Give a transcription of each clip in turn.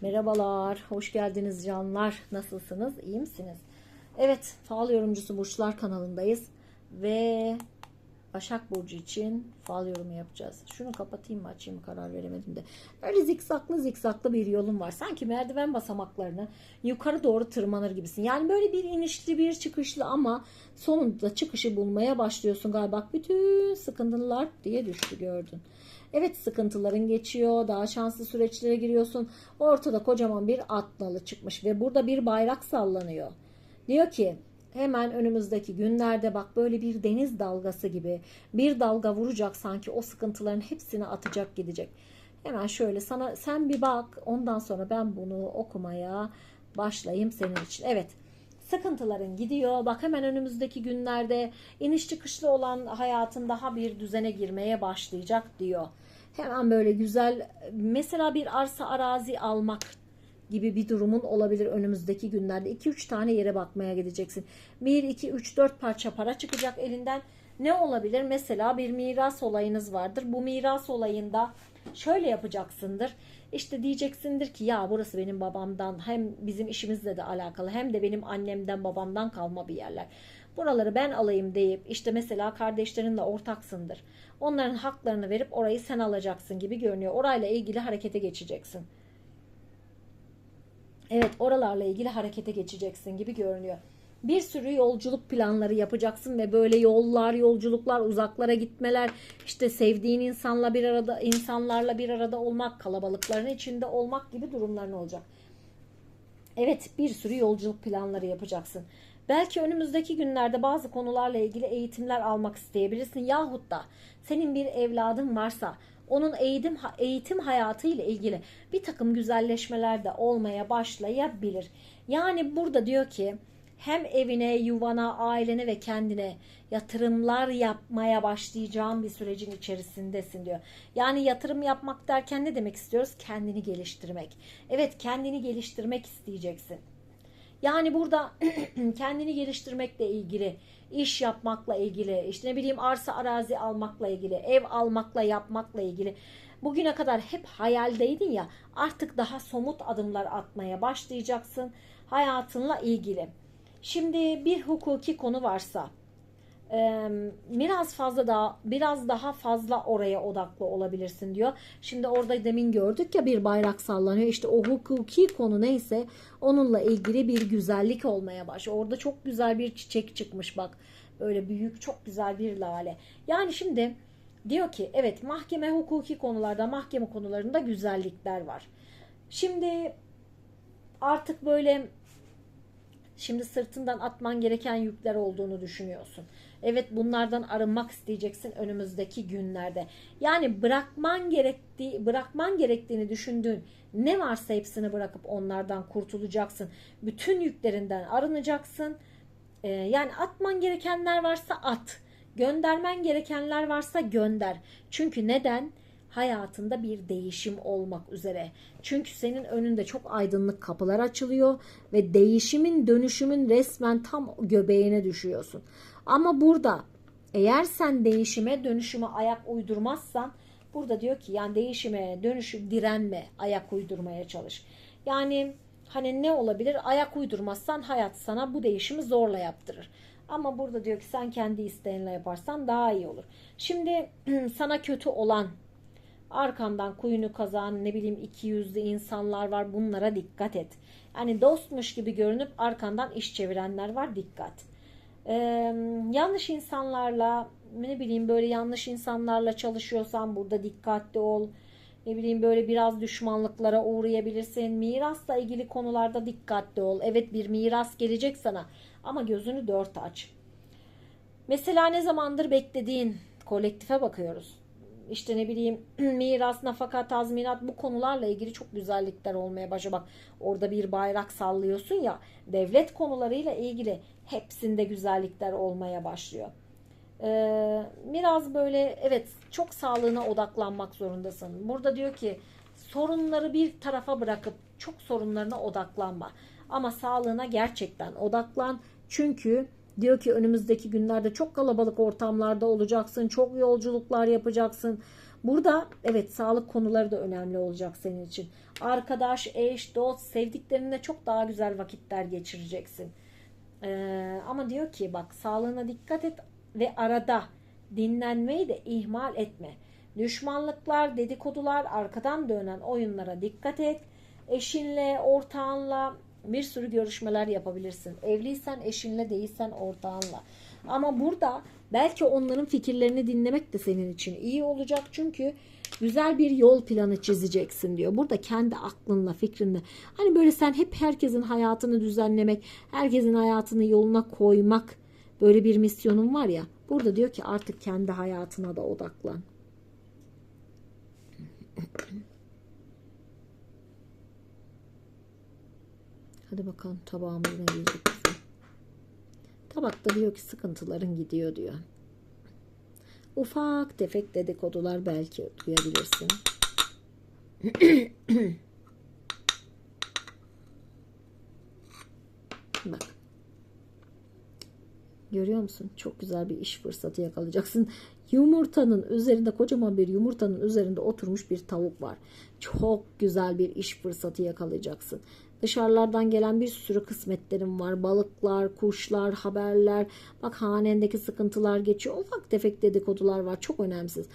Merhabalar, hoş geldiniz canlar. Nasılsınız? İyi misiniz? Evet, Fal Yorumcusu Burçlar kanalındayız ve Başak Burcu için fal yorumu yapacağız. Şunu kapatayım mı açayım mı karar veremedim de. Böyle zikzaklı zikzaklı bir yolun var. Sanki merdiven basamaklarını yukarı doğru tırmanır gibisin. Yani böyle bir inişli bir çıkışlı ama sonunda çıkışı bulmaya başlıyorsun galiba. Bütün sıkıntılar diye düştü gördün. Evet sıkıntıların geçiyor. Daha şanslı süreçlere giriyorsun. Ortada kocaman bir at nalı çıkmış ve burada bir bayrak sallanıyor. Diyor ki hemen önümüzdeki günlerde bak böyle bir deniz dalgası gibi bir dalga vuracak sanki o sıkıntıların hepsini atacak gidecek. Hemen şöyle sana sen bir bak ondan sonra ben bunu okumaya başlayayım senin için. Evet sıkıntıların gidiyor. Bak hemen önümüzdeki günlerde iniş çıkışlı olan hayatın daha bir düzene girmeye başlayacak diyor. Hemen böyle güzel mesela bir arsa arazi almak gibi bir durumun olabilir önümüzdeki günlerde. 2-3 tane yere bakmaya gideceksin. 1, 2, 3, 4 parça para çıkacak elinden. Ne olabilir? Mesela bir miras olayınız vardır. Bu miras olayında şöyle yapacaksındır. İşte diyeceksindir ki ya burası benim babamdan hem bizim işimizle de alakalı hem de benim annemden babamdan kalma bir yerler. Buraları ben alayım deyip işte mesela kardeşlerinle ortaksındır. Onların haklarını verip orayı sen alacaksın gibi görünüyor. Orayla ilgili harekete geçeceksin. Evet oralarla ilgili harekete geçeceksin gibi görünüyor. Bir sürü yolculuk planları yapacaksın ve böyle yollar, yolculuklar, uzaklara gitmeler, işte sevdiğin insanla bir arada, insanlarla bir arada olmak, kalabalıkların içinde olmak gibi durumların olacak. Evet, bir sürü yolculuk planları yapacaksın. Belki önümüzdeki günlerde bazı konularla ilgili eğitimler almak isteyebilirsin yahut da senin bir evladın varsa onun eğitim eğitim hayatı ilgili bir takım güzelleşmeler de olmaya başlayabilir. Yani burada diyor ki hem evine, yuvana, ailene ve kendine yatırımlar yapmaya başlayacağın bir sürecin içerisindesin diyor. Yani yatırım yapmak derken ne demek istiyoruz? Kendini geliştirmek. Evet, kendini geliştirmek isteyeceksin. Yani burada kendini geliştirmekle ilgili, iş yapmakla ilgili, işte ne bileyim arsa arazi almakla ilgili, ev almakla yapmakla ilgili. Bugüne kadar hep hayaldeydin ya artık daha somut adımlar atmaya başlayacaksın hayatınla ilgili. Şimdi bir hukuki konu varsa biraz fazla daha biraz daha fazla oraya odaklı olabilirsin diyor. Şimdi orada demin gördük ya bir bayrak sallanıyor. İşte o hukuki konu neyse onunla ilgili bir güzellik olmaya başlıyor. Orada çok güzel bir çiçek çıkmış bak. Böyle büyük çok güzel bir lale. Yani şimdi diyor ki evet mahkeme hukuki konularda mahkeme konularında güzellikler var. Şimdi artık böyle Şimdi sırtından atman gereken yükler olduğunu düşünüyorsun. Evet bunlardan arınmak isteyeceksin önümüzdeki günlerde. Yani bırakman gerektiği, bırakman gerektiğini düşündüğün ne varsa hepsini bırakıp onlardan kurtulacaksın. Bütün yüklerinden arınacaksın. Ee, yani atman gerekenler varsa at. Göndermen gerekenler varsa gönder. Çünkü neden? Hayatında bir değişim olmak üzere. Çünkü senin önünde çok aydınlık kapılar açılıyor ve değişimin, dönüşümün resmen tam göbeğine düşüyorsun. Ama burada eğer sen değişime, dönüşüme ayak uydurmazsan burada diyor ki yani değişime, dönüşüm, direnme, ayak uydurmaya çalış. Yani hani ne olabilir? Ayak uydurmazsan hayat sana bu değişimi zorla yaptırır. Ama burada diyor ki sen kendi isteğinle yaparsan daha iyi olur. Şimdi sana kötü olan arkandan kuyunu kazan ne bileyim iki yüzlü insanlar var bunlara dikkat et. Yani dostmuş gibi görünüp arkandan iş çevirenler var dikkat. Ee, yanlış insanlarla ne bileyim böyle yanlış insanlarla çalışıyorsan burada dikkatli ol. Ne bileyim böyle biraz düşmanlıklara uğrayabilirsin. Mirasla ilgili konularda dikkatli ol. Evet bir miras gelecek sana ama gözünü dört aç. Mesela ne zamandır beklediğin kolektife bakıyoruz işte ne bileyim miras, nafaka, tazminat bu konularla ilgili çok güzellikler olmaya başlıyor. Bak orada bir bayrak sallıyorsun ya devlet konularıyla ilgili hepsinde güzellikler olmaya başlıyor. Ee, biraz böyle evet çok sağlığına odaklanmak zorundasın. Burada diyor ki sorunları bir tarafa bırakıp çok sorunlarına odaklanma. Ama sağlığına gerçekten odaklan. Çünkü Diyor ki önümüzdeki günlerde çok kalabalık ortamlarda olacaksın. Çok yolculuklar yapacaksın. Burada evet sağlık konuları da önemli olacak senin için. Arkadaş, eş, dost, sevdiklerinle çok daha güzel vakitler geçireceksin. Ee, ama diyor ki bak sağlığına dikkat et ve arada dinlenmeyi de ihmal etme. Düşmanlıklar, dedikodular, arkadan dönen oyunlara dikkat et. Eşinle, ortağınla bir sürü görüşmeler yapabilirsin. Evliysen eşinle değilsen ortağınla. Ama burada belki onların fikirlerini dinlemek de senin için iyi olacak. Çünkü güzel bir yol planı çizeceksin diyor. Burada kendi aklınla, fikrinle. Hani böyle sen hep herkesin hayatını düzenlemek, herkesin hayatını yoluna koymak böyle bir misyonun var ya. Burada diyor ki artık kendi hayatına da odaklan. Hadi bakalım tabağımız ne diyecek bize. Tabakta diyor ki sıkıntıların gidiyor diyor. Ufak tefek dedikodular belki duyabilirsin. Bak. Görüyor musun? Çok güzel bir iş fırsatı yakalayacaksın. Yumurtanın üzerinde kocaman bir yumurtanın üzerinde oturmuş bir tavuk var. Çok güzel bir iş fırsatı yakalayacaksın. Dışarılardan gelen bir sürü kısmetlerim var. Balıklar, kuşlar, haberler. Bak hanendeki sıkıntılar geçiyor. Ufak tefek dedikodular var. Çok önemsiz.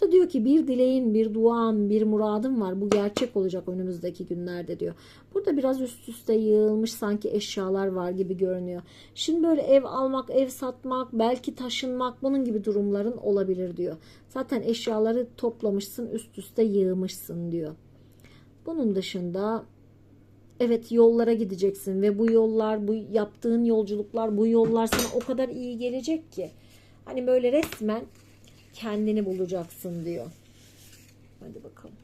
Burada diyor ki bir dileğin, bir duam, bir muradın var. Bu gerçek olacak önümüzdeki günlerde diyor. Burada biraz üst üste yığılmış sanki eşyalar var gibi görünüyor. Şimdi böyle ev almak, ev satmak, belki taşınmak bunun gibi durumların olabilir diyor. Zaten eşyaları toplamışsın, üst üste yığmışsın diyor. Bunun dışında evet yollara gideceksin ve bu yollar, bu yaptığın yolculuklar, bu yollar sana o kadar iyi gelecek ki. Hani böyle resmen kendini bulacaksın diyor. Hadi bakalım.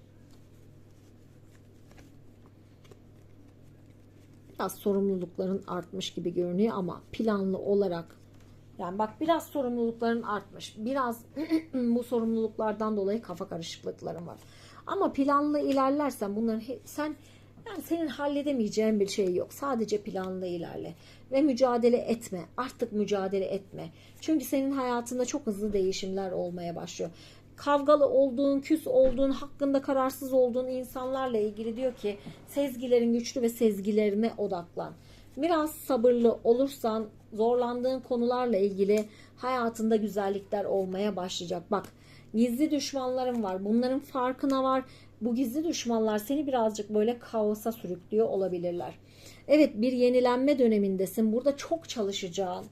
Biraz sorumlulukların artmış gibi görünüyor ama planlı olarak yani bak biraz sorumlulukların artmış. Biraz bu sorumluluklardan dolayı kafa karışıklıkların var. Ama planlı ilerlersen bunların sen yani senin halledemeyeceğin bir şey yok. Sadece planlı ilerle ve mücadele etme. Artık mücadele etme. Çünkü senin hayatında çok hızlı değişimler olmaya başlıyor. Kavgalı olduğun, küs olduğun, hakkında kararsız olduğun insanlarla ilgili diyor ki sezgilerin güçlü ve sezgilerine odaklan. Biraz sabırlı olursan zorlandığın konularla ilgili hayatında güzellikler olmaya başlayacak. Bak gizli düşmanların var. Bunların farkına var. Bu gizli düşmanlar seni birazcık böyle kaosa sürüklüyor olabilirler. Evet bir yenilenme dönemindesin. Burada çok çalışacağın.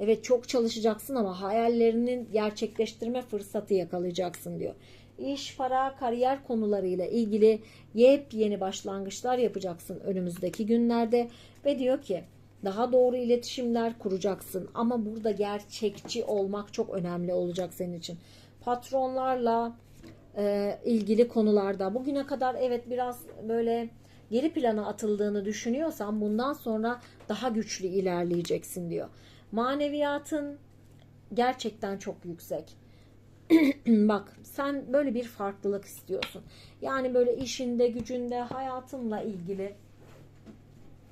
Evet çok çalışacaksın ama hayallerinin gerçekleştirme fırsatı yakalayacaksın diyor. İş, para, kariyer konularıyla ilgili yepyeni başlangıçlar yapacaksın önümüzdeki günlerde ve diyor ki daha doğru iletişimler kuracaksın ama burada gerçekçi olmak çok önemli olacak senin için. Patronlarla e, ilgili konularda bugüne kadar evet biraz böyle geri plana atıldığını düşünüyorsan bundan sonra daha güçlü ilerleyeceksin diyor. Maneviyatın gerçekten çok yüksek. Bak sen böyle bir farklılık istiyorsun. Yani böyle işinde, gücünde, hayatınla ilgili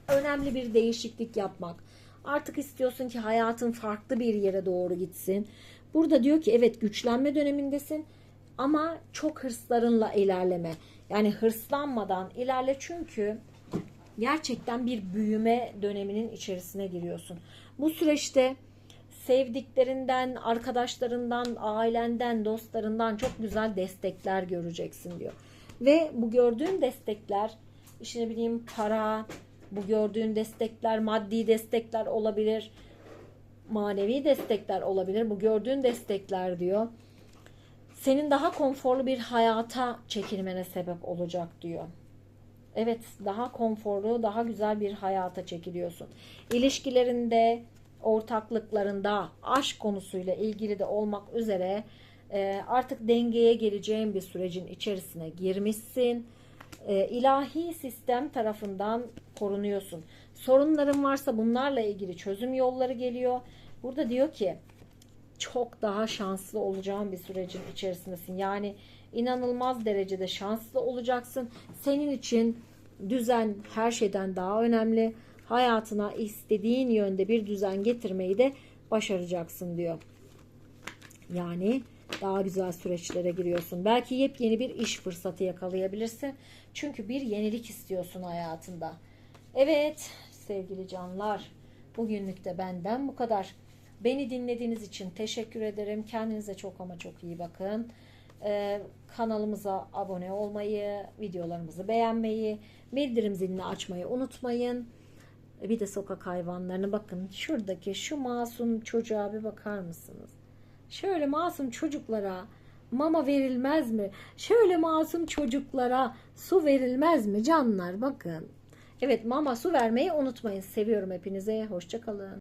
önemli bir değişiklik yapmak. Artık istiyorsun ki hayatın farklı bir yere doğru gitsin. Burada diyor ki evet güçlenme dönemindesin ama çok hırslarınla ilerleme. Yani hırslanmadan ilerle çünkü gerçekten bir büyüme döneminin içerisine giriyorsun. Bu süreçte sevdiklerinden, arkadaşlarından, ailenden, dostlarından çok güzel destekler göreceksin diyor. Ve bu gördüğün destekler, işte ne bileyim para, bu gördüğün destekler, maddi destekler olabilir, manevi destekler olabilir. Bu gördüğün destekler diyor. Senin daha konforlu bir hayata çekilmene sebep olacak diyor. Evet, daha konforlu, daha güzel bir hayata çekiliyorsun. İlişkilerinde, ortaklıklarında, aşk konusuyla ilgili de olmak üzere e, artık dengeye geleceğin bir sürecin içerisine girmişsin. E, ilahi sistem tarafından korunuyorsun. Sorunların varsa bunlarla ilgili çözüm yolları geliyor. Burada diyor ki çok daha şanslı olacağın bir sürecin içerisindesin. Yani inanılmaz derecede şanslı olacaksın. Senin için düzen her şeyden daha önemli. Hayatına istediğin yönde bir düzen getirmeyi de başaracaksın diyor. Yani daha güzel süreçlere giriyorsun. Belki yepyeni bir iş fırsatı yakalayabilirsin. Çünkü bir yenilik istiyorsun hayatında. Evet sevgili canlar. Bugünlük de benden bu kadar. Beni dinlediğiniz için teşekkür ederim. Kendinize çok ama çok iyi bakın. Ee, kanalımıza abone olmayı, videolarımızı beğenmeyi, bildirim zilini açmayı unutmayın. Bir de sokak hayvanlarına bakın. Şuradaki şu masum çocuğa bir bakar mısınız? Şöyle masum çocuklara mama verilmez mi? Şöyle masum çocuklara su verilmez mi canlar? Bakın. Evet mama su vermeyi unutmayın. Seviyorum hepinize. Hoşçakalın.